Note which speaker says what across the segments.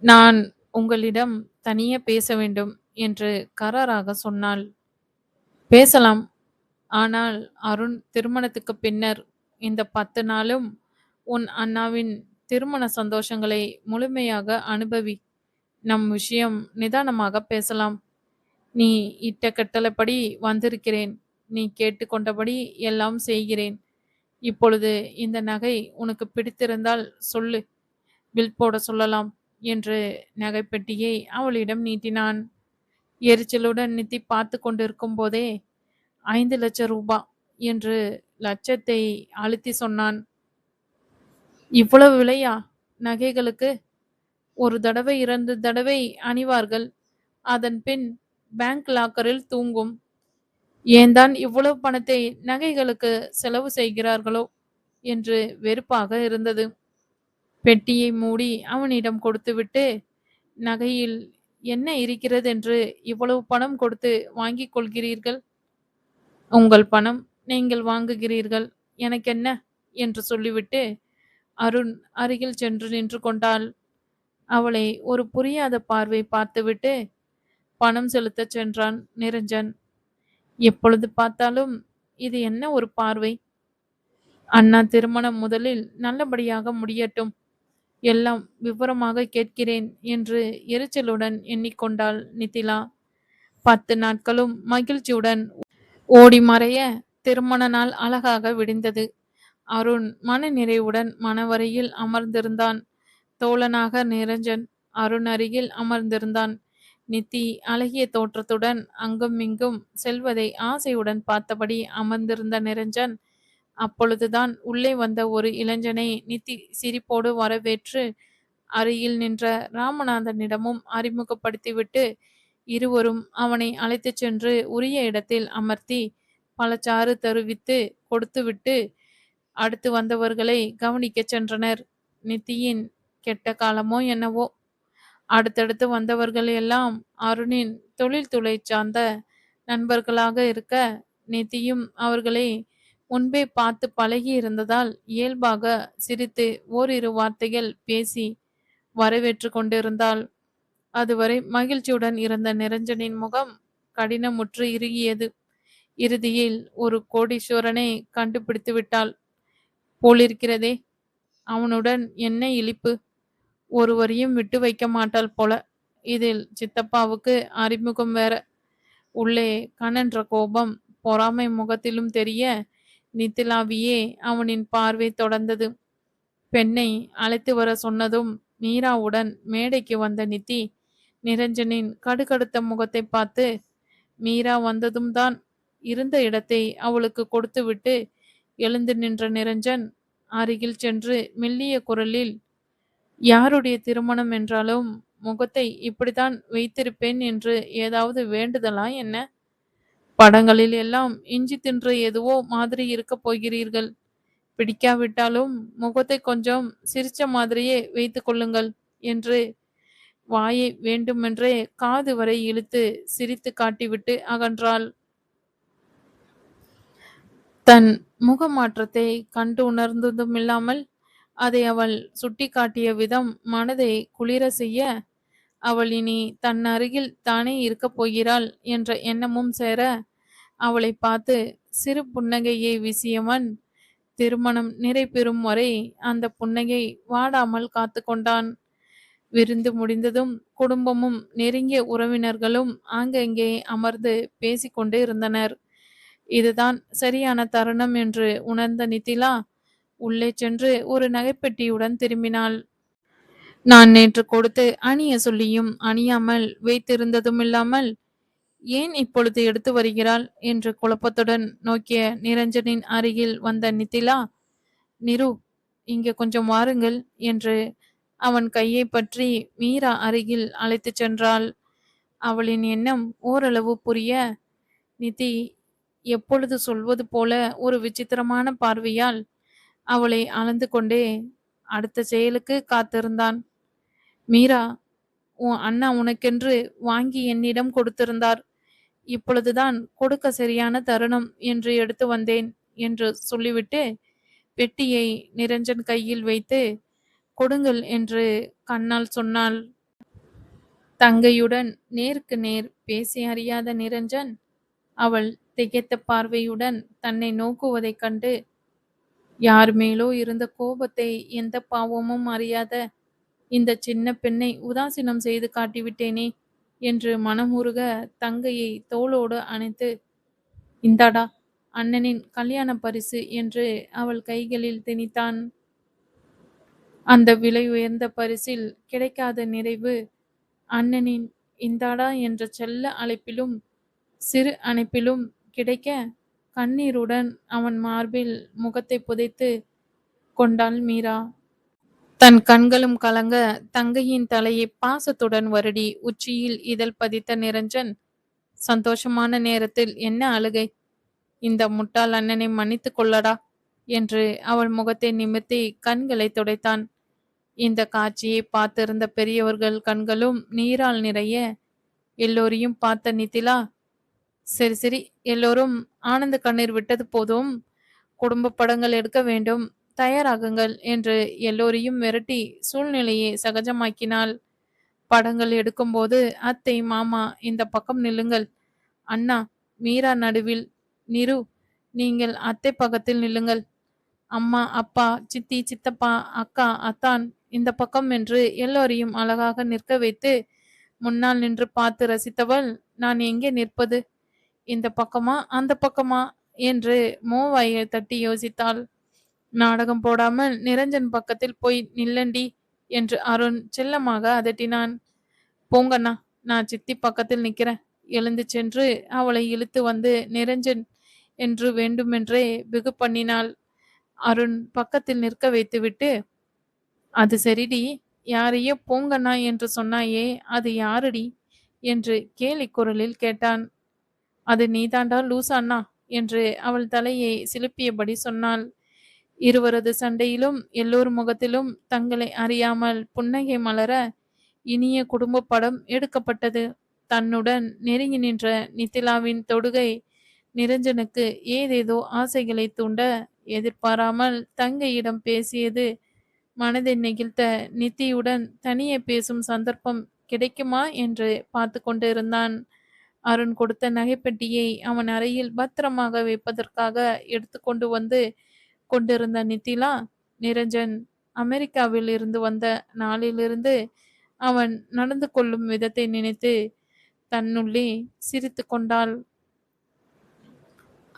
Speaker 1: நான் உங்களிடம் தனியே பேச வேண்டும் என்று கராராக சொன்னாள். பேசலாம். ஆனால் அருண் திருமணத்துக்குப் பின்னர் இந்த பத்து நாளும் உன் அண்ணாவின் திருமண சந்தோஷங்களை முழுமையாக அனுபவி. நம் விஷயம் நிதானமாக பேசலாம். நீ இட்ட கட்டளைப்படி வந்திருக்கிறேன். நீ கேட்டுக்கொண்டபடி எல்லாம் செய்கிறேன். இப்பொழுது இந்த நகை உனக்கு பிடித்திருந்தால் சொல்லு. பில் போட சொல்லலாம் என்று நகைப்பெட்டியை அவளிடம் நீட்டினான். எரிச்சலுடன் நித்தி பார்த்து கொண்டிருக்கும் போதே ஐந்து லட்சம் ரூபா என்று லட்சத்தை அழுத்தி சொன்னான். இவ்வளவு விலையா நகைகளுக்கு? ஒரு தடவை இரண்டு தடவை அணிவார்கள். அதன் பின் பேங்க் லாக்கரில் தூங்கும். ஏன்தான் இவ்வளவு பணத்தை நகைகளுக்கு செலவு செய்கிறார்களோ என்று வெறுப்பாக இருந்தது. பெட்டியை மூடி அவனிடம் கொடுத்துவிட்டு நகையில் என்ன இருக்கிறது என்று இவ்வளவு பணம் கொடுத்து வாங்கிக் கொள்கிறீர்கள்? உங்கள் பணம் நீங்கள் வாங்குகிறீர்கள். எனக்கென்ன? என்று சொல்லிவிட்டு அருண் அருகில் சென்று நின்று கொண்டாள். அவளை ஒரு புரியாத பார்வை பார்த்துவிட்டு பணம் செலுத்தச் சென்றான் நிரஞ்சன். எப்பொழுது பார்த்தாலும் இது என்ன ஒரு பார்வை? அண்ணா திருமணம் முதலில் நல்லபடியாக முடியட்டும். எல்லாம் விவரமாக கேட்கிறேன் என்று எரிச்சலுடன் எண்ணிக்கொண்டாள் நிதிலா பத்து நாட்களும் மகிழ்ச்சியுடன் ஓடி மறைய திருமண நாள் அழகாக விடிந்தது. அருண் மனநிறைவுடன் மணவரையில் அமர்ந்திருந்தான். தோழனாக நிரஞ்சன் அருண் அருகில் அமர்ந்திருந்தான். நித்தி அழகிய தோற்றத்துடன் அங்குமிங்கும் செல்வதை ஆசையுடன் பார்த்தபடி அமர்ந்திருந்த நிரஞ்சன் அப்பொழுதுதான் உள்ளே வந்த ஒரு இளைஞனை நித்தி சிரிப்போடு வரவேற்று அருகில் நின்ற ராமநாதனிடமும் அறிமுகப்படுத்திவிட்டு இருவரும் அவனை அழைத்துச் சென்று உரிய இடத்தில் அமர்த்தி பலச்சாறு தருவித்து கொடுத்துவிட்டு அடுத்து வந்தவர்களை கவனிக்கச் சென்றனர். நித்தியின் கெட்ட காலமோ என்னவோ அடுத்தடுத்து வந்தவர்கள் எல்லாம் அருணின் தொழில்துறை சார்ந்த நண்பர்களாக இருக்க நித்தியும் அவர்களை முன்பே பார்த்து பழகி இருந்ததால் இயல்பாக சிரித்து ஓரிரு வார்த்தைகள் பேசி வரவேற்று கொண்டிருந்தாள். அதுவரை மகிழ்ச்சியுடன் இருந்த நிரஞ்சனின் முகம் கடினமுற்று இறுகியது. இறுதியில் ஒரு கோடீஸ்வரனை கண்டுபிடித்து விட்டாள் போலிருக்கிறதே. அவனுடன் என்ன இழிப்பு ஒருவரையும் விட்டு வைக்க மாட்டாள் போல. இதில் சித்தப்பாவுக்கு அறிமுகம் வேற. உள்ளே கனன்ற கோபம் பொறாமை முகத்திலும் தெரிய நித்திலாவியே அவனின் பார்வை தொடர்ந்தது. பெண்ணை அழைத்து வர சொன்னதும் மீராவுடன் மேடைக்கு வந்த நித்தி நிரஞ்சனின் கடுகடுத்த முகத்தை பார்த்து மீரா வந்ததும் தான் இருந்த இடத்தை அவளுக்கு கொடுத்துவிட்டு எழுந்து நின்ற நிரஞ்சன் அருகில் சென்று மெல்லிய குரலில் யாருடைய திருமணம் என்றாலும் முகத்தை இப்படித்தான் வைத்திருப்பேன் என்று ஏதாவது வேண்டுதலா என்ன? படங்களில் எல்லாம் இஞ்சி தின்ற எதுவோ மாதிரி இருக்கப் போகிறீர்கள். பிடிக்காவிட்டாலும் முகத்தை கொஞ்சம் சிரிச்ச மாதிரியே வைத்துக் கொள்ளுங்கள் என்று வாயை வேண்டுமென்றே காது வரை இழுத்து சிரித்து காட்டிவிட்டு அகன்றாள். தன் முக மாற்றத்தை கண்டு உணர்ந்ததுமில்லாமல் அதை அவள் சுட்டி காட்டிய விதம் மனதை குளிர செய்ய அவள் இனி தன் அருகில் தானே இருக்கப் போகிறாள் என்ற எண்ணமும் சேர அவளை பார்த்து சிறு புன்னகையை வீசியவன் திருமணம் நிறைபெறும் வரை அந்த புன்னகை வாடாமல் காத்து கொண்டான். விருந்து முடிந்ததும் குடும்பமும் நெருங்கிய உறவினர்களும் ஆங்கங்கே அமர்ந்து பேசிக்கொண்டு இருந்தனர். இதுதான் சரியான தருணம் என்று உணர்ந்த நித்திலா உள்ளே சென்று ஒரு நகைப்பெட்டியுடன் திரும்பினாள். நான் நேற்று கொடுத்து அணிய சொல்லியும் அணியாமல் வைத்திருந்ததுமில்லாமல் ஏன் இப்பொழுது எடுத்து வருகிறாள் என்று குழப்பத்துடன் நோக்கிய நிரஞ்சனின் அருகில் வந்த நித்திலா நிரு இங்கே கொஞ்சம் வாருங்கள் என்று அவன் கையை பற்றி மீரா அருகில் அழைத்து சென்றாள். அவளின் எண்ணம் ஓரளவு புரிய நிதி எப்பொழுது சொல்வது போல ஒரு விசித்திரமான பார்வையால் அவளை அளந்து கொண்டே அடுத்த செயலுக்கு காத்திருந்தான். மீரா உன் அண்ணா உனக்கென்று வாங்கி என்னிடம் கொடுத்திருந்தார். இப்பொழுதுதான் கொடுக்க சரியான தருணம் என்று எடுத்து வந்தேன் என்று சொல்லிவிட்டு பெட்டியை நிரஞ்சன் கையில் வைத்து கொடுங்கள் என்று கண்ணால் சொன்னாள். தங்கையுடன் நேருக்கு நேர் பேசி அறியாத நிரஞ்சன் அவள் திகைத்த பார்வையுடன் தன்னை நோக்குவதைக் கண்டு யார் மேலோ இருந்த கோபத்தை எந்த பாவமும் அறியாத இந்த சின்ன பெண்ணை உதாசீனம் செய்து காட்டிவிட்டேனே என்று மனமுருக தங்கையை தோளோடு அணைத்து இந்தாடா அண்ணனின் கல்யாண பரிசு என்று அவள் கைகளில் திணித்தான். அந்த விலை உயர்ந்த பரிசில் கிடைக்காத நிறைவு அண்ணனின் இந்தாடா என்ற செல்ல அழைப்பிலும் சிறு அணைப்பிலும் கிடைக்க கண்ணீருடன் அவன் மார்பில் முகத்தை புதைத்து கொண்டாள் மீரா. தன் கண்களும் கலங்க தங்கையின் தலையை பாசத்துடன் வருடி உச்சியில் இதழ் பதித்த நிரஞ்சன் சந்தோஷமான நேரத்தில் என்ன அழுகை? இந்த முட்டாள் அண்ணனை மன்னித்து கொள்ளடா என்று அவள் முகத்தை நிமிர்த்தி கண்களை துடைத்தான். இந்த காட்சியை பார்த்திருந்த பெரியவர்கள் கண்களும் நீரால் நிறைய. எல்லோரையும் பார்த்த நிதிலா சரி சரி எல்லோரும் ஆனந்த கண்ணீர் விட்டது போதும். குடும்ப படங்கள் எடுக்க வேண்டும். தயாராகுங்கள் என்று எல்லோரையும் மிரட்டி சூழ்நிலையை சகஜமாக்கினாள் படங்கள் எடுக்கும்போது அத்தை மாமா இந்த பக்கம் நில்லுங்கள். அண்ணா மீரா நடுவில் நிரு நீங்கள் அத்தை பக்கத்தில் நில்லுங்கள். அம்மா அப்பா சித்தி சித்தப்பா அக்கா அத்தான் இந்த பக்கம் என்று எல்லோரையும் அழகாக நிற்க வைத்து முன்னால் நின்று பார்த்து ரசித்தவள் நான் எங்கே நிற்பது? இந்த பக்கமா அந்த பக்கமா? என்று மோவாயை தட்டி யோசித்தாள். நாடகம் போடாமல் நிரஞ்சன் பக்கத்தில் போய் நில்லண்டி என்று அருண் செல்லமாக அதட்டினான். போங்கண்ணா நான் சித்தி பக்கத்தில் நிக்கிறேன். எழுந்து சென்று அவளை இழுத்து வந்து நிரஞ்சன் என்று வேண்டுமென்றே வெகு பண்ணினாள். அருண் பக்கத்தில் நிற்க வைத்துவிட்டு அது சரிடி யாரையோ போங்கண்ணா என்று சொன்னாயே அது யாருடி? என்று கேலி குரலில் கேட்டான். அது நீதாண்டா லூசாண்ணா? என்று அவள் தலையை சிலுப்பியபடி சொன்னாள். இருவரது சண்டையிலும் எல்லோர் முகத்திலும் தங்களை அறியாமல் புன்னகை மலர இனிய குடும்ப படம் எடுக்கப்பட்டது. தன்னுடன் நெருங்கி நின்ற நித்திலாவின் தொடுகை நிரஞ்சனுக்கு ஏதேதோ ஆசைகளை தூண்ட எதிர்பாராமல் தங்கையிடம் பேசியது மனதை நெகிழ்த்த நித்தியுடன் தனியே பேசும் சந்தர்ப்பம் கிடைக்குமா என்று பார்த்து கொண்டிருந்தான். அருண் கொடுத்த நகைப்பெட்டியை அவன் அறையில் பத்திரமாக வைப்பதற்காக எடுத்துக்கொண்டு வந்து கொண்டிருந்த நித்திலா நிரஞ்சன் அமெரிக்காவில் இருந்து வந்த நாளிலிருந்து அவன் நடந்து கொள்ளும் விதத்தை நினைத்து தன்னுள்ளே சிரித்து கொண்டாள்.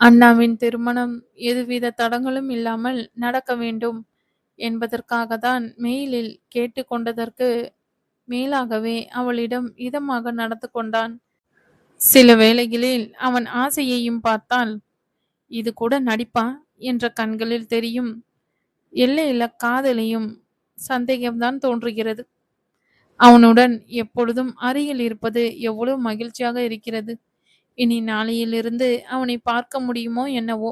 Speaker 1: அண்ணாவின் திருமணம் எதுவித தடங்களும் இல்லாமல் நடக்க வேண்டும் என்பதற்காக தான் மெயிலில் கேட்டுக்கொண்டதற்கு மேலாகவே அவளிடம் இதமாக நடந்து கொண்டான். சில வேளைகளில் அவன் ஆசையையும் பார்த்தால் இது கூட நடிப்பா? என்ற கண்களில் தெரியும். எல்லையில காதலையும் சந்தேகம்தான் தோன்றுகிறது. அவனுடன் எப்பொழுதும் அருகில் இருப்பது எவ்வளவு மகிழ்ச்சியாக இருக்கிறது. இனி நாளையிலிருந்து அவனை பார்க்க முடியுமோ என்னவோ?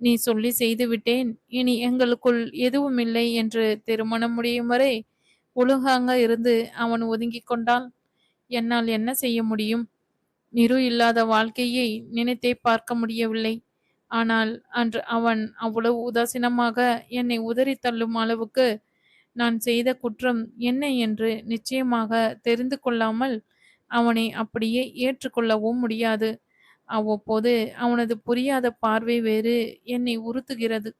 Speaker 1: நீ சொல்லி செய்துவிட்டேன் இனி எங்களுக்குள் எதுவுமில்லை என்று திருமணம் முடியும் வரை ஒழுங்காங்க இருந்து அவன் ஒதுங்கிக் கொண்டால் என்னால் என்ன செய்ய முடியும்? நிறு இல்லாத வாழ்க்கையை நினைத்தே பார்க்க முடியவில்லை. ஆனால் அன்று அவன் அவ்வளவு உதாசீனமாக என்னை உதறி தள்ளும் அளவுக்கு நான் செய்த குற்றம் என்ன என்று நிச்சயமாக தெரிந்து கொள்ளாமல் அவனை அப்படியே ஏற்றுக்கொள்ளவும் முடியாது. அவ்வப்போது அவனது புரியாத பார்வை வேறு என்னை உறுத்துகிறது.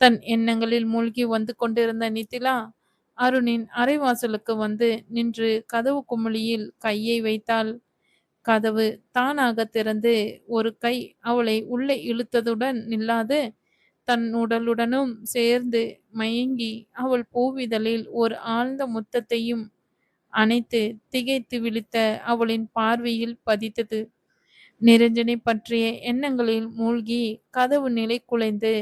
Speaker 1: தன் எண்ணங்களில் மூழ்கி வந்து கொண்டிருந்த நித்திலா அருணின் அரைவாசலுக்கு வந்து நின்று கதவு குமிழியில் கையை வைத்தாள். கதவு தானாக திறந்து ஒரு கை அவளை உள்ளே இழுத்ததுடன் நில்லாது. தன் உடலுடனும் சேர்ந்து மயங்கி அவள் பூவிதழில் ஒரு ஆழ்ந்த முத்தத்தையும் அணைத்து திகைத்து விழித்த அவளின் பார்வையில் பதித்தது. நிரஞ்சனை பற்றிய எண்ணங்களில் மூழ்கி கதவு நிலை குலைந்து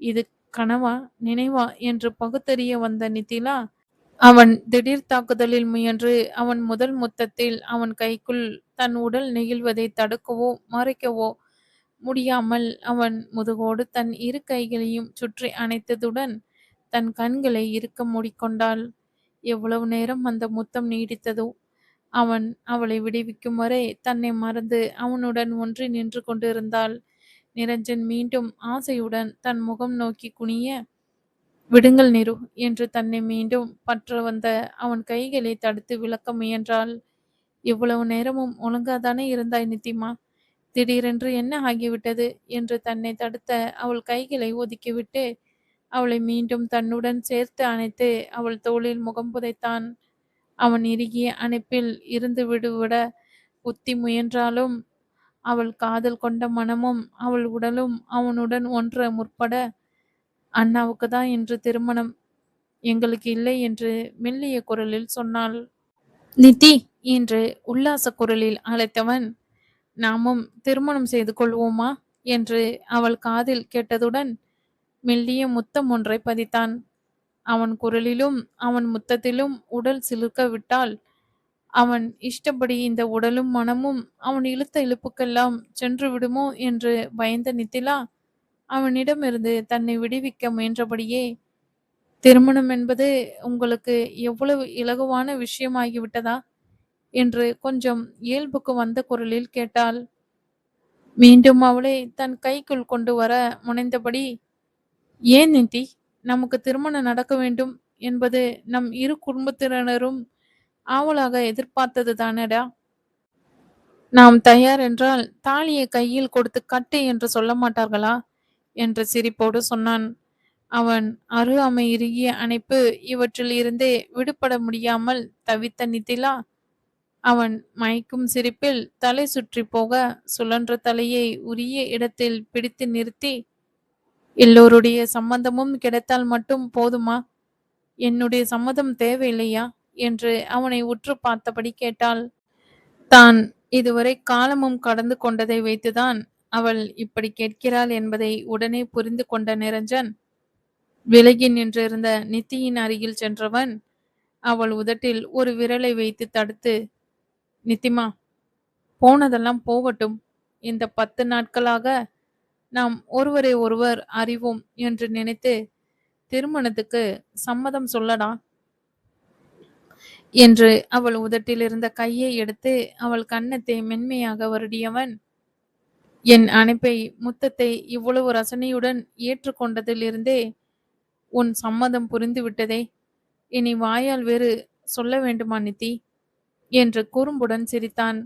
Speaker 1: இது கனவா நினைவா என்று பகுத்தறிய வந்த நிதிலா அவன் திடீர் தாக்குதலில் முயன்று அவன் முதல் முத்தத்தில் அவன் கைக்குள் தன் உடல் நெகிழ்வதை தடுக்கவோ மறைக்கவோ முடியாமல் அவன் முதுகோடு தன் இரு கைகளையும் சுற்றி அணைத்ததுடன் தன் கண்களை இருக்க மூடிக்கொண்டாள். எவ்வளவு நேரம் அந்த முத்தம் நீடித்ததோ அவன் அவளை விடுவிக்கும் வரை தன்னை மறந்து அவனுடன் ஒன்றி நின்று கொண்டிருந்தாள். நிரஞ்சன் மீண்டும் ஆசையுடன் தன் முகம் நோக்கி குனிய விடுங்கள் நிரு என்று தன்னை மீண்டும் பற்ற வந்த அவன் கைகளை தடுத்து விளக்க முயன்றாள். இவ்வளவு நேரமும் ஒழுங்காதானே இருந்தாய் நித்திமா? திடீரென்று என்ன ஆகிவிட்டது? என்று தன்னை தடுத்த அவள் கைகளை ஒதுக்கிவிட்டு அவளை மீண்டும் தன்னுடன் சேர்த்து அணைத்து அவள் தோளில் முகம் புதைத்தான். அவன் இறுகிய அணைப்பில் இருந்து விடுவிட உத்தி முயன்றாலும் அவள் காதல் கொண்ட மனமும் அவள் உடலும் அவனுடன் ஒன்ற முற்பட அண்ணாவுக்கு தான் இன்று திருமணம். எங்களுக்கு இல்லை என்று மெல்லிய குரலில் சொன்னாள். நித்தி! என்று உல்லாச குரலில் அழைத்தவன் நாமும் திருமணம் செய்து கொள்வோமா? என்று அவள் காதில் கேட்டதுடன் மெல்லிய முத்தம் ஒன்றை பதித்தான். அவன் குரலிலும் அவன் முத்தத்திலும் உடல் சிலிர்க்க விட்டால் அவன் இஷ்டப்படி இந்த உடலும் மனமும் அவன் இழுத்த இழுப்புக்கெல்லாம் சென்று விடுமோ என்று பயந்த நித்திலா அவனிடமிருந்து தன்னை விடுவிக்க முயன்றபடியே திருமணம் என்பது உங்களுக்கு எவ்வளவு இலகுவான விஷயமாகிவிட்டதா? என்று கொஞ்சம் இயல்புக்கு வந்த குரலில் கேட்டாள். மீண்டும் அவளை தன் கைக்குள் கொண்டு வர முனைந்தபடி ஏன் நிதி நமக்கு திருமணம் நடக்க வேண்டும் என்பது நம் இரு குடும்பத்தினரும் ஆவலாக எதிர்பார்த்தது தானடா நாம் தயார் என்றால் தாலியை கையில் கொடுத்து கட்டு என்று சொல்ல மாட்டார்களா? என்று சிரிப்போடு சொன்னான். அவன் அரு அமை இறுகிய அணைப்பு இவற்றில் இருந்தே விடுபட முடியாமல் தவித்த நிதிலா அவன் மயக்கும் சிரிப்பில் தலை சுற்றி போக சுழன்ற தலையை உரிய இடத்தில் பிடித்து நிறுத்தி எல்லோருடைய சம்மந்தமும் கிடைத்தால் மட்டும் போதுமா? என்னுடைய சம்மதம் தேவையில்லையா? என்று அவனை உற்று பார்த்தபடி கேட்டாள். தான் இதுவரை காலமும் கடந்து கொண்டதை வைத்துதான் அவள் இப்படி கேட்கிறாள் என்பதை உடனே புரிந்து கொண்ட நிரஞ்சன் விலகி நின்றிருந்த நித்தியின் அருகில் சென்றவன் அவள் உதட்டில் ஒரு விரலை வைத்து தடுத்து நித்திமா போனதெல்லாம் போகட்டும். இந்த பத்து நாட்களாக நாம் ஒருவரை ஒருவர் அறிவோம் என்று நினைத்து திருமணத்துக்கு சம்மதம் சொல்லடா? என்று அவள் உதட்டில் இருந்த கையை எடுத்து அவள் கன்னத்தை மென்மையாக வருடியவன் என் அணைப்பை முத்தத்தை இவ்வளவு ரசனையுடன் ஏற்றுக்கொண்டதிலிருந்தே உன் சம்மதம் புரிந்து விட்டதே இனி வாயால் வேறு சொல்ல வேண்டுமா நித்தி? என்று குறும்புடன் சிரித்தான்.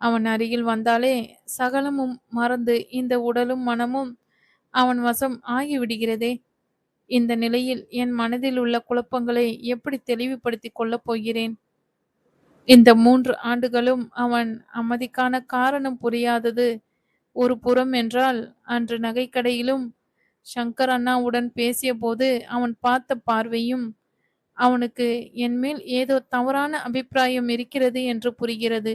Speaker 1: அவன் அருகில் வந்தாலே சகலமும் மறந்து இந்த உடலும் மனமும் அவன் வசம் ஆகிவிடுகிறதே. இந்த நிலையில் என் மனதில் உள்ள குழப்பங்களை எப்படி தெளிவுபடுத்திக் கொள்ளப் போகிறேன்? இந்த மூன்று ஆண்டுகளும் அவன் அமைதிக்கான காரணம் புரியாதது ஒரு புறம் என்றால் அன்று நகைக்கடையிலும் சங்கர் அண்ணாவுடன் பேசிய போது அவன் பார்த்த பார்வையும் அவனுக்கு என்மேல் ஏதோ தவறான அபிப்பிராயம் இருக்கிறது என்று புரிகிறது.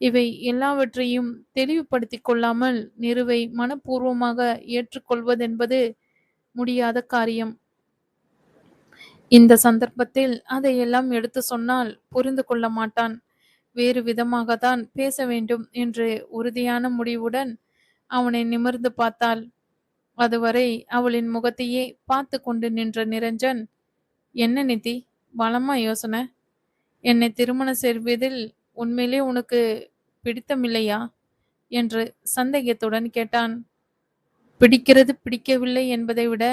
Speaker 1: இவை எல்லாவற்றையும் தெளிவுபடுத்திக் கொள்ளாமல் நிறுவை மனப்பூர்வமாக ஏற்றுக்கொள்வதென்பது முடியாத காரியம். இந்த சந்தர்ப்பத்தில் அதையெல்லாம் எடுத்து சொன்னால் புரிந்து கொள்ள மாட்டான். வேறு விதமாகத்தான் பேச வேண்டும் என்று உறுதியான முடிவுடன் அவனை நிமிர்ந்து பார்த்தாள். அதுவரை அவளின் முகத்தையே பார்த்து கொண்டு நின்ற நிரஞ்சன் என்ன நிதி? பலமா யோசனை? என்னை திருமணம் செய்வதில் உண்மையிலே உனக்கு பிடித்தமில்லையா? என்று சந்தேகத்துடன் கேட்டான். பிடிக்கிறது பிடிக்கவில்லை என்பதை விட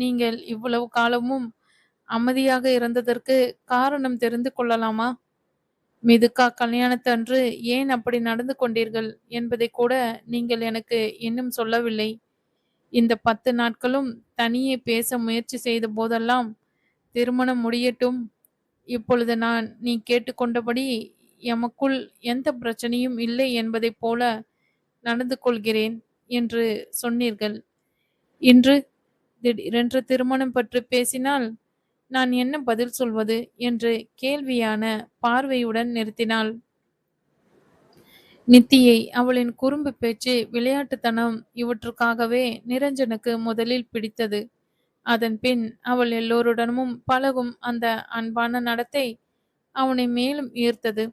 Speaker 1: நீங்கள் இவ்வளவு காலமும் அமைதியாக இருந்ததற்கு காரணம் தெரிந்து கொள்ளலாமா? மிதுக்கா கல்யாணத்தன்று ஏன் அப்படி நடந்து கொண்டீர்கள் என்பதை கூட நீங்கள் எனக்கு இன்னும் சொல்லவில்லை. இந்த பத்து நாட்களும் தனியே பேச முயற்சி செய்த போதெல்லாம் திருமணம் முடியட்டும். இப்பொழுது நான் நீ கேட்டுக்கொண்டபடி எமக்குள் எந்த பிரச்சனையும் இல்லை என்பதைப் போல நடந்து கொள்கிறேன் என்று சொன்னீர்கள். இன்று திடீரென்று திருமணம் பற்றி பேசினால் நான் என்ன பதில் சொல்வது? என்று கேள்வியான பார்வையுடன் நிறுத்தினாள். நித்தியை அவளின் குறும்பு பேச்சு விளையாட்டுத்தனம் இவற்றுக்காகவே நிரஞ்சனுக்கு முதலில் பிடித்தது. அதன் பின் அவள் எல்லோருடனும் பழகும் அந்த அன்பான நடத்தை அவனை மேலும் ஈர்த்தது.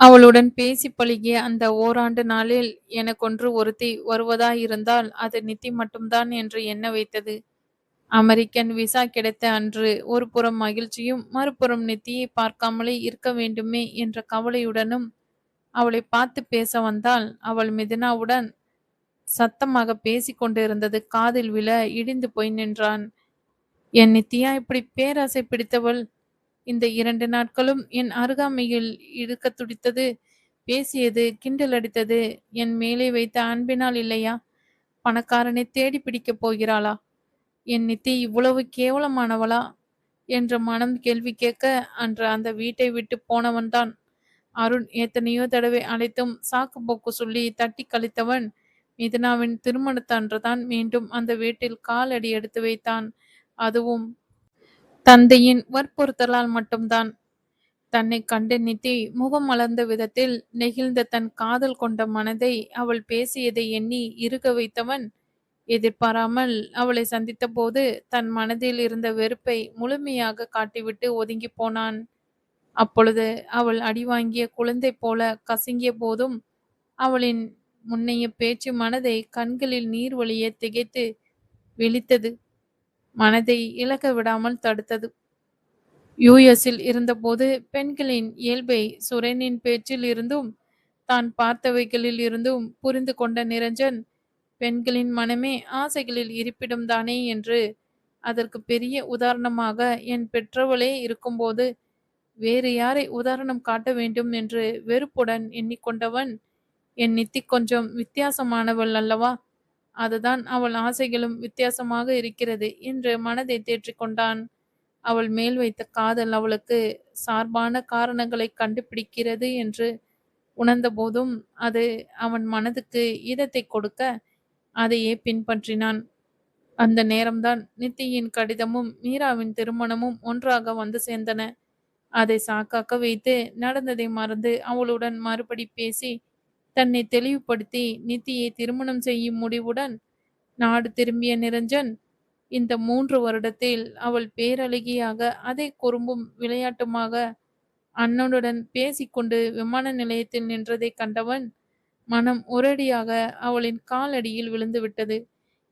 Speaker 1: அவளுடன் பேசி பழகிய அந்த ஓராண்டு நாளில் எனக்கொன்று ஒருத்தி வருவதாயிருந்தால் அது நித்தி மட்டும்தான் என்று எண்ண வைத்தது. அமெரிக்கன் விசா கிடைத்த அன்று ஒரு புறம் மகிழ்ச்சியும் மறுபுறம் நித்தியை பார்க்காமலே இருக்க வேண்டுமே என்ற கவலையுடனும் அவளை பார்த்து பேச வந்தால் அவள் மிதினாவுடன் சத்தமாக பேசிக்கொண்டிருந்தது காதில் விழ இடிந்து போய் நின்றான். என் நித்தியா இப்படி பேராசை பிடித்தவள் இந்த இரண்டு நாட்களும் என் அருகாமையில் இருக்கத் துடித்தது பேசியது கிண்டல் அடித்தது என் மேலே வைத்த அன்பினால் இல்லையா? பணக்காரனை தேடி பிடிக்கப் போகிறாளா? என் நித்தி இவ்வளவு கேவலமானவளா? என்ற மனம் கேள்வி கேட்க அன்று அந்த வீட்டை விட்டு போனவன்தான். அருண் எத்தனையோ தடவை அழைத்தும் சாக்கு போக்கு சொல்லி தட்டி கழித்தவன் மிதுனாவின் திருமணத்தன்றுதான் மீண்டும் அந்த வீட்டில் காலடி எடுத்து வைத்தான். அதுவும் தந்தையின் வற்புறுத்தலால் மட்டும்தான். தன்னை கண்டு நித்தி முகம் மலர்ந்த விதத்தில் நெகிழ்ந்த தன் காதல் கொண்ட மனதை அவள் பேசியதை எண்ணி இருக வைத்தவன் எதிர்பாராமல் அவளை சந்தித்த போது தன் மனதில் இருந்த வெறுப்பை முழுமையாக காட்டிவிட்டு ஒதுங்கி போனான். அப்பொழுது அவள் அடிவாங்கிய குழந்தை போல கசங்கிய போதும் அவளின் முன்னைய பேச்சு மனதை கண்களில் நீர் வழிய திகைத்து விழித்தது. மனதை இழக்க விடாமல் தடுத்தது. யுஎஸில் இருந்தபோது பெண்களின் இயல்பை சுரேனின் பேச்சில் இருந்தும் தான் பார்த்தவைகளில் இருந்தும் புரிந்து கொண்ட நிரஞ்சன் பெண்களின் மனமே ஆசைகளில் இருப்பிடம் தானே என்று அதற்கு பெரிய உதாரணமாக என் பெற்றவளே இருக்கும்போது வேறு யாரை உதாரணம் காட்ட வேண்டும்? என்று வெறுப்புடன் எண்ணிக்கொண்டவன் என் நித்தி கொஞ்சம் வித்தியாசமானவள் அல்லவா? அதுதான் அவள் ஆசைகளும் வித்தியாசமாக இருக்கிறது என்று மனதை தேற்றிக்கொண்டான். அவள் மேல் வைத்த காதல் அவளுக்கு சார்பான காரணங்களை கண்டுபிடிக்கிறது என்று உணர்ந்த போதும் அது அவன் மனதுக்கு இதத்தை கொடுக்க அதையே பின்பற்றினான். அந்த நேரம்தான் நித்தியின் கடிதமும் மீராவின் திருமணமும் ஒன்றாக வந்து சேர்ந்தன. அதை சாக்காக்க வைத்து நடந்ததை மறந்து அவளுடன் மறுபடி பேசி தன்னை தெளிவுபடுத்தி நித்தியை திருமணம் செய்யும் முடிவுடன் நாடு திரும்பிய நிரஞ்சன் இந்த மூன்று வருடத்தில் அவள் பேரழகியாக அதை குறும்பும் விளையாட்டுமாக அண்ணனுடன் பேசிக்கொண்டு விமான நிலையத்தில் நின்றதை கண்டவன் மனம் ஒரடியாக அவளின் காலடியில் விழுந்து விட்டது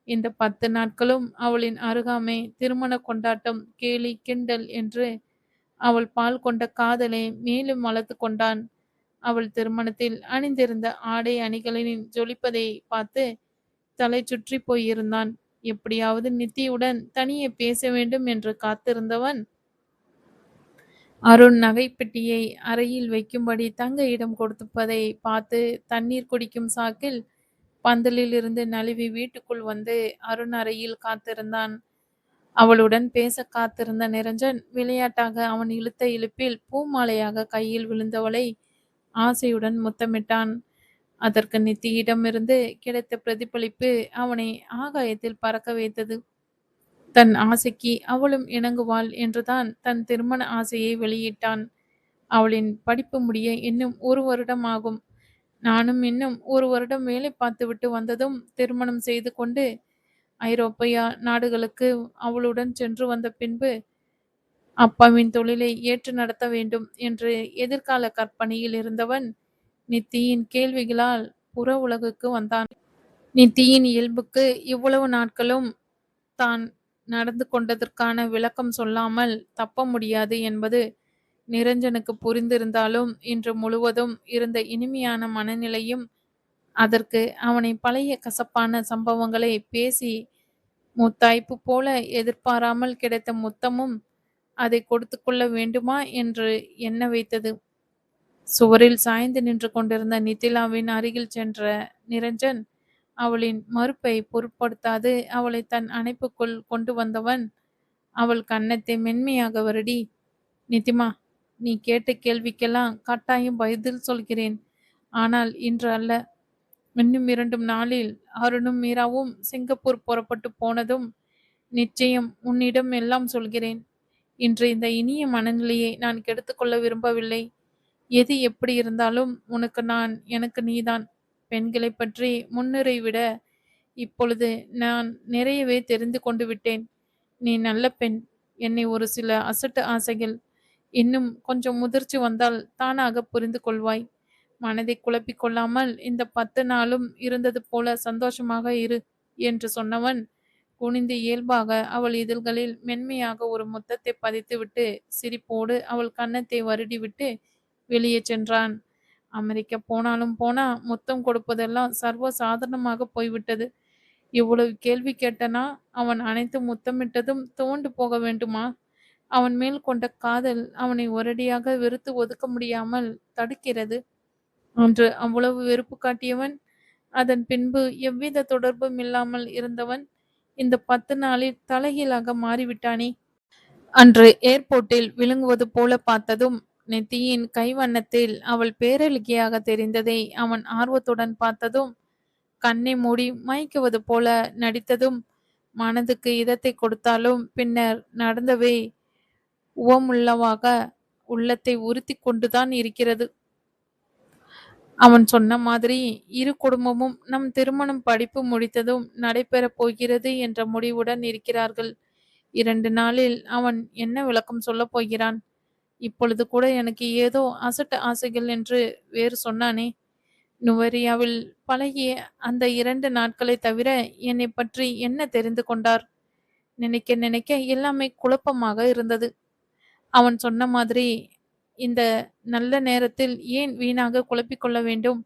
Speaker 1: இந்த பத்து நாட்களும் அவளின் அருகாமை திருமண கொண்டாட்டம் கேலி கிண்டல் என்று அவள் பால் கொண்ட காதலை மேலும் வளர்த்து கொண்டான். அவள் திருமணத்தில் அணிந்திருந்த ஆடை அணிகளின் ஜொலிப்பதை பார்த்து தலை சுற்றி போயிருந்தான். எப்படியாவது நித்தியுடன் தனியே பேச வேண்டும் என்று காத்திருந்தவன் அருண் நகைப்பெட்டியை அறையில் வைக்கும்படி தங்கையிடம் கொடுத்துப்பதை பார்த்து தண்ணீர் குடிக்கும் சாக்கில் பந்தலில் இருந்து நழுவி வீட்டுக்குள் வந்து அருண் அறையில் காத்திருந்தான். அவளுடன் பேச காத்திருந்த நிரஞ்சன் விளையாட்டாக அவன் இழுத்த இழுப்பில் பூமாலையாக கையில் விழுந்தவளை ஆசையுடன் முத்தமிட்டான். அதற்கு நித்தியிடமிருந்து கிடைத்த பிரதிபலிப்பு அவனை ஆகாயத்தில் பறக்க வைத்தது. தன் ஆசைக்கு அவளும் இணங்குவாள் என்றுதான் தன் திருமண ஆசையை வெளியிட்டான். அவளின் படிப்பு முடிய இன்னும் ஒரு வருடம் ஆகும். நானும் இன்னும் ஒரு வருடம் வேலை பார்த்துவிட்டு வந்ததும் திருமணம் செய்து கொண்டு ஐரோப்பியா நாடுகளுக்கு அவளுடன் சென்று வந்த பின்பு அப்பாவின் தொழிலை ஏற்று நடத்த வேண்டும் என்று எதிர்கால கற்பனையில் இருந்தவன் நித்தியின் கேள்விகளால் புற உலகுக்கு வந்தான். நித்தியின் இயல்புக்கு இவ்வளவு நாட்களும் தான் நடந்து கொண்டதற்கான விளக்கம் சொல்லாமல் தப்ப முடியாது என்பது நிரஞ்சனுக்கு புரிந்திருந்தாலும் இன்று முழுவதும் இருந்த இனிமையான மனநிலையும் அதற்கு அவனை பழைய கசப்பான சம்பவங்களை பேசி முத்தாய்ப்பு போல எதிர்பாராமல் கிடைத்த முத்தமும் அதை கொடுத்து கொள்ள வேண்டுமா என்று எண்ண வைத்தது. சுவரில் சாய்ந்து நின்று கொண்டிருந்த நித்திலாவின் அருகில் சென்ற நிரஞ்சன் அவளின் மறுப்பை பொருட்படுத்தாது. அவளை தன் அணைப்புக்குள் கொண்டு வந்தவன் அவள் கன்னத்தை மென்மையாக வருடி. நித்திமா நீ கேட்ட கேள்விக்கெல்லாம் கட்டாயம் பதில் சொல்கிறேன். ஆனால் இன்று அல்ல. இன்னும் இரண்டும் நாளில் அருணும் மீராவும் சிங்கப்பூர் புறப்பட்டு போனதும் நிச்சயம் உன்னிடம் எல்லாம் சொல்கிறேன். இன்று இந்த இனிய மனநிலையை நான் கெடுத்துக்கொள்ள விரும்பவில்லை. எது எப்படி இருந்தாலும் உனக்கு நான் எனக்கு நீதான். பெண்களை பற்றி முன்னரை விட இப்பொழுது நான் நிறையவே தெரிந்து கொண்டு விட்டேன். நீ நல்ல பெண். என்னை ஒரு சில அசட்டு ஆசைகள் இன்னும் கொஞ்சம் முதிர்ச்சி வந்தால் தானாக புரிந்து கொள்வாய். மனதை குழப்பிக் கொள்ளாமல் இந்த பத்து நாளும் இருந்தது போல சந்தோஷமாக இரு என்று சொன்னவன் குனிந்து இயல்பாக அவள் இதழ்களில் மென்மையாக ஒரு முத்தத்தை பதித்துவிட்டு சிரிப்போடு அவள் கன்னத்தை வருடிவிட்டு வெளியே சென்றான். அமெரிக்கா போனாலும் போனா முத்தம் கொடுப்பதெல்லாம் சர்வ சாதாரணமாக போய்விட்டது. இவ்வளவு கேள்வி கேட்டனா அவன் அனைத்து முத்தமிட்டதும் தோண்டு போக வேண்டுமா? அவன் மேல் கொண்ட காதல் அவனை ஒரடியாக வெறுத்து ஒதுக்க முடியாமல் தடுக்கிறது. அன்று அவ்வளவு வெறுப்பு காட்டியவன் அதன் பின்பு எவ்வித தொடர்பும் இல்லாமல் இருந்தவன் இந்த பத்து நாளில் தலைகீழாக மாறிவிட்டானே. அன்று ஏர்போர்ட்டில் விழுங்குவது போல பார்த்ததும் நெத்தியின் கைவண்ணத்தில் அவள் பேரழுகியாக தெரிந்ததை அவன் ஆர்வத்துடன் பார்த்ததும் கண்ணை மூடி மயக்குவது போல நடித்ததும் மனதுக்கு இதத்தை கொடுத்தாலும் பின்னர் நடந்தவை உவமுள்ளவாக உள்ளத்தை உறுத்தி கொண்டுதான் இருக்கிறது. அவன் சொன்ன மாதிரி இரு குடும்பமும் நம் திருமணம் படிப்பு முடித்ததும் நடைபெறப் போகிறது என்ற முடிவுடன் இருக்கிறார்கள். இரண்டு நாளில் அவன் என்ன விளக்கம் சொல்லப் போகிறான்? இப்பொழுது கூட எனக்கு ஏதோ அசட்டு ஆசைகள் என்று வேறு சொன்னானே. நுவரியாவில் பழகிய அந்த இரண்டு நாட்களை தவிர என்னை பற்றி என்ன தெரிந்து கொண்டார்? நினைக்க நினைக்க எல்லாமே குழப்பமாக இருந்தது. அவன் சொன்ன மாதிரி இந்த நல்ல நேரத்தில் ஏன் வீணாக குழப்பிக்கொள்ள வேண்டும்?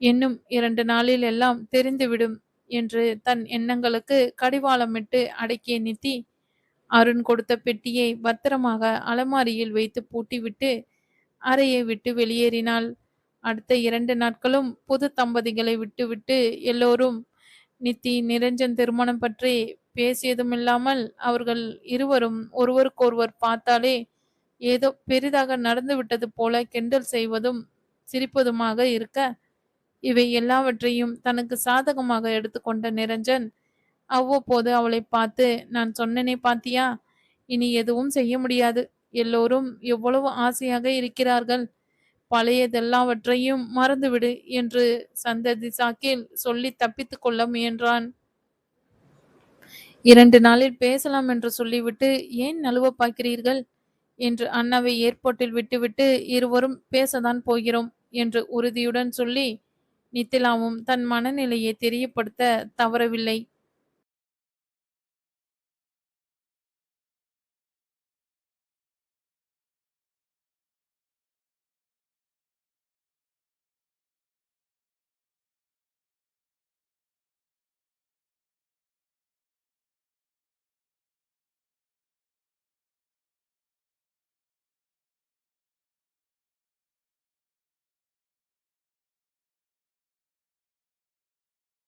Speaker 1: இன்னும் இரண்டு நாளில் எல்லாம் தெரிந்துவிடும் என்று தன் எண்ணங்களுக்கு கடிவாளமிட்டு அடக்கிய நித்தி அருண் கொடுத்த பெட்டியை பத்திரமாக அலமாரியில் வைத்து பூட்டிவிட்டு அறையை விட்டு வெளியேறினாள். அடுத்த இரண்டு நாட்களும் புது தம்பதிகளை விட்டுவிட்டு எல்லோரும் நித்தி நிரஞ்சன் திருமணம் பற்றி பேசியதுமில்லாமல் அவர்கள் இருவரும் ஒருவருக்கொருவர் பார்த்தாலே ஏதோ பெரிதாக நடந்துவிட்டது போல கிண்டல் செய்வதும் சிரிப்பதுமாக இருக்க இவை எல்லாவற்றையும் தனக்கு சாதகமாக எடுத்துக்கொண்ட நிரஞ்சன் அவ்வப்போது அவளை பார்த்து நான் சொன்னனே பாத்தியா? இனி எதுவும் செய்ய முடியாது. எல்லோரும் எவ்வளவு ஆசையாக இருக்கிறார்கள். பழையதெல்லாவற்றையும் மறந்துவிடு என்று சந்ததி சாக்கில் சொல்லி தப்பித்து கொள்ள முயன்றான். இரண்டு நாளில் பேசலாம் என்று சொல்லிவிட்டு ஏன் நழுவ பார்க்கிறீர்கள்? என்று அண்ணாவை ஏர்போர்ட்டில் விட்டுவிட்டு இருவரும் பேசதான் போகிறோம் என்று உறுதியுடன் சொல்லி நித்திலாவும் தன் மனநிலையை தெரியப்படுத்த தவறவில்லை.